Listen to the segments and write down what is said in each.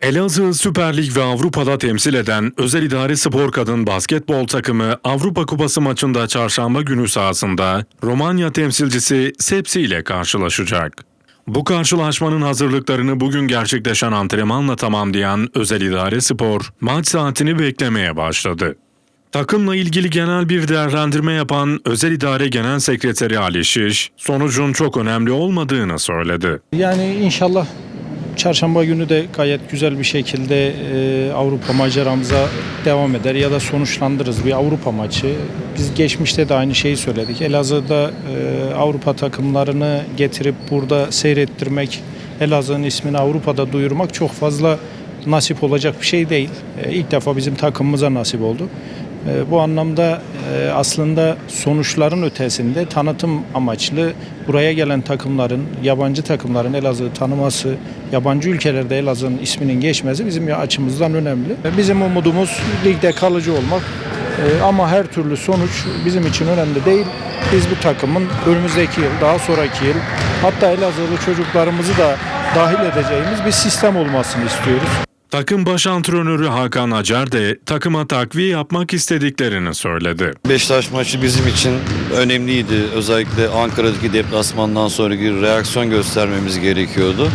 Elazığ Süper Lig ve Avrupa'da temsil eden Özel İdare Spor Kadın Basketbol takımı Avrupa Kupası maçında çarşamba günü sahasında Romanya temsilcisi Sepsi ile karşılaşacak. Bu karşılaşmanın hazırlıklarını bugün gerçekleşen antrenmanla tamamlayan Özel İdare Spor maç saatini beklemeye başladı. Takımla ilgili genel bir değerlendirme yapan Özel İdare Genel Sekreteri Ali Şiş, sonucun çok önemli olmadığını söyledi. Yani inşallah çarşamba günü de gayet güzel bir şekilde e, Avrupa maceramıza devam eder ya da sonuçlandırırız bir Avrupa maçı. Biz geçmişte de aynı şeyi söyledik. Elazığ'da e, Avrupa takımlarını getirip burada seyrettirmek, Elazığ'ın ismini Avrupa'da duyurmak çok fazla nasip olacak bir şey değil. E, ilk defa bizim takımımıza nasip oldu. E, Bu anlamda aslında sonuçların ötesinde tanıtım amaçlı buraya gelen takımların, yabancı takımların Elazığ'ı tanıması, yabancı ülkelerde Elazığ'ın isminin geçmesi bizim açımızdan önemli. Bizim umudumuz ligde kalıcı olmak E, ama her türlü sonuç bizim için önemli değil. Biz bu takımın önümüzdeki yıl, daha sonraki yıl hatta Elazığlı çocuklarımızı da dahil edeceğimiz bir sistem olmasını istiyoruz. Takım baş antrenörü Hakan Acar de takıma takviye yapmak istediklerini söyledi. Beşiktaş maçı bizim için önemliydi. Özellikle Ankara'daki deplasmandan sonraki reaksiyon göstermemiz gerekiyordu.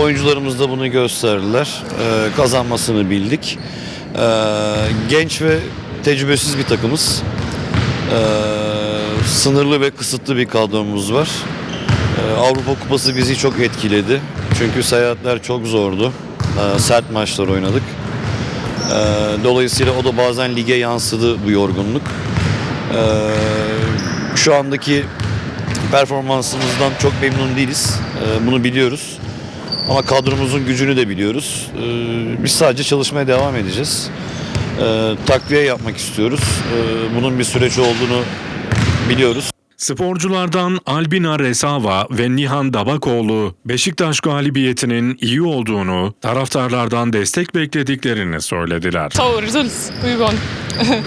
Oyuncularımız da bunu gösterdiler. Ee, kazanmasını bildik. Ee, genç ve tecrübesiz bir takımız. Ee, sınırlı ve kısıtlı bir kadromuz var. Ee, Avrupa Kupası bizi çok etkiledi. Çünkü seyahatler çok zordu. Ee, sert maçlar oynadık. Ee, Dolayısıyla o da bazen lige yansıdı bu yorgunluk. Ee, Şu andaki performansımızdan çok memnun değiliz. Bunu biliyoruz. Ama kadromuzun gücünü de biliyoruz. Biz sadece çalışmaya devam edeceğiz. Takviye yapmak istiyoruz. Bunun bir süreç olduğunu biliyoruz. Sporculardan Albina Resava ve Nihan Dabakoğlu Beşiktaş galibiyetinin iyi olduğunu, taraftarlardan destek beklediklerini söylediler. We won.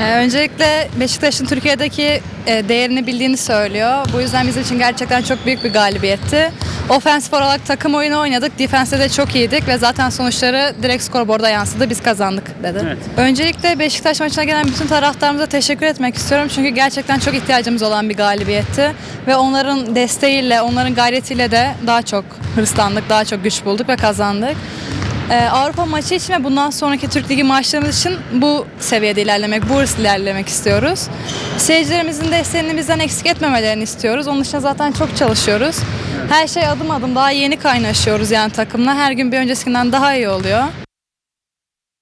Ee, Öncelikle Beşiktaş'ın Türkiye'deki e, değerini bildiğini söylüyor. Bu yüzden bizim için gerçekten çok büyük bir galibiyetti. Ofensif olarak takım oyunu oynadık. Defenste de çok iyiydik ve zaten sonuçları direkt skorboarda yansıdı. Biz kazandık dedi. Öncelikle Beşiktaş maçına gelen bütün taraftarımıza teşekkür etmek istiyorum. Çünkü gerçekten çok ihtiyacımız olan bir galibiyetti. Ve onların desteğiyle, onların gayretiyle de daha çok hırslandık, daha çok güç bulduk ve kazandık. Ee, Avrupa maçı için ve bundan sonraki Türk Ligi maçlarımız için bu seviyede ilerlemek, bu hırsla ilerlemek istiyoruz. Seyircilerimizin desteğini bizden eksik etmemelerini istiyoruz. Onun için zaten çok çalışıyoruz. Her şey adım adım daha yeni kaynaşıyoruz yani takımla. Her gün bir öncesinden daha iyi oluyor.